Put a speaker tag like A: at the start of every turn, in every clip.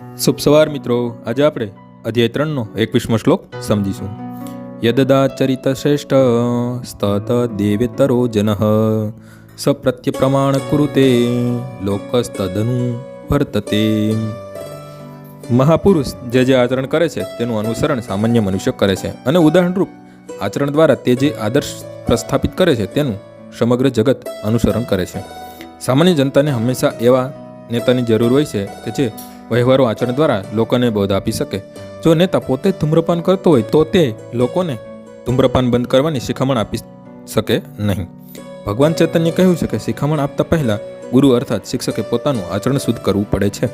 A: શુભ સવાર મિત્રો. આજે આપણે અધ્યાય ત્રણનો એકવીસમો શ્લોક સમજીશું. યદદાચરિત શ્રેષ્ઠ સ્તત દેવેતરો જન સપ્રત્ય પ્રમાણ કુરુતે લોકસ્તદનુ વર્તતે. મહાપુરુષ જે જે આચરણ કરે છે તેનું અનુસરણ સામાન્ય મનુષ્ય કરે છે અને ઉદાહરણરૂપ આચરણ દ્વારા તે જે આદર્શ પ્રસ્થાપિત કરે છે તેનું સમગ્ર જગત અનુસરણ કરે છે. સામાન્ય જનતાને હંમેશા એવા નેતાની જરૂર હોય છે કે જે વહેવારો આચરણ દ્વારા લોકોને બોધ આપી શકે. જો નેતા પોતે ધૂમ્રપાન કરતો હોય, તો તે લોકોને ધૂમ્રપાન બંધ કરવાની શિખામણ આપી શકે નહીં. ભગવાન ચૈતન્ય કહ્યું છે કે શિખામણ આપતા પહેલાં ગુરુ અર્થાત શિક્ષકે પોતાનું આચરણ શુદ્ધ કરવું પડે છે.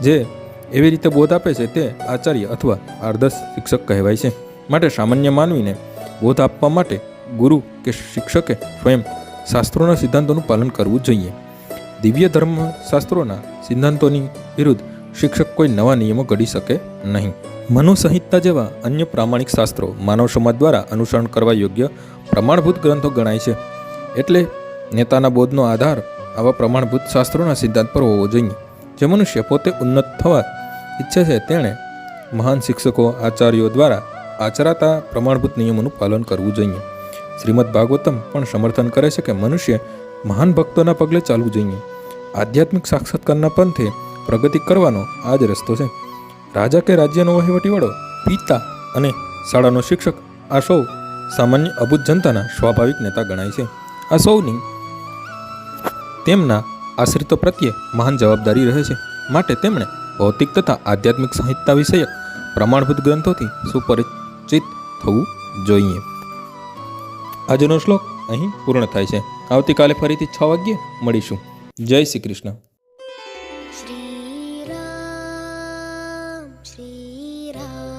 A: જે એવી રીતે બોધ આપે છે, તે આચાર્ય અથવા આદર્શ શિક્ષક કહેવાય છે. માટે સામાન્ય માનવીને બોધ આપવા માટે ગુરુ કે શિક્ષકે સ્વયં શાસ્ત્રોના સિદ્ધાંતોનું પાલન કરવું જોઈએ. દિવ્ય ધર્મ શાસ્ત્રોના સિદ્ધાંતોની વિરુદ્ધ શિક્ષક કોઈ નવા નિયમો ઘડી શકે નહીં. મનુસંહિતા જેવા અન્ય પ્રામાણિક શાસ્ત્રો માનવ સમાજ દ્વારા અનુસરણ કરવા યોગ્ય પ્રમાણભૂત ગ્રંથો ગણાય છે. એટલે નેતાના બોધનો આધાર આવા પ્રમાણભૂત શાસ્ત્રોના સિદ્ધાંત પર હોવો જોઈએ. જે મનુષ્ય પોતે ઉન્નત થવા ઈચ્છે છે તેણે મહાન શિક્ષકો, આચાર્યો દ્વારા આચરાતા પ્રમાણભૂત નિયમોનું પાલન કરવું જોઈએ. શ્રીમદ ભાગવતમ પણ સમર્થન કરે છે કે મનુષ્ય મહાન ભક્તોના પગલે ચાલવું જોઈએ. આધ્યાત્મિક સાક્ષાત્કારના પંથે પ્રગતિ કરવાનો આ જ રસ્તો છે. રાજા કે રાજ્યનો વહીવટીવાળો પિતા અને શાળાનો શિક્ષક, આ સૌ સામાન્ય અભૂત જનતાના સ્વાભાવિક નેતા ગણાય છે. આ સૌની તેમના આશ્રિતો પ્રત્યે મહાન જવાબદારી રહે છે. માટે તેમણે ભૌતિક તથા આધ્યાત્મિક સંહિતા વિષયક પ્રમાણભૂત ગ્રંથોથી સુપરિચિત થવું જોઈએ. આજનો શ્લોક અહીં પૂર્ણ થાય છે. આવતીકાલે ફરીથી છ વાગ્યે મળીશું. જય શ્રી કૃષ્ણ.
B: Sri Ram.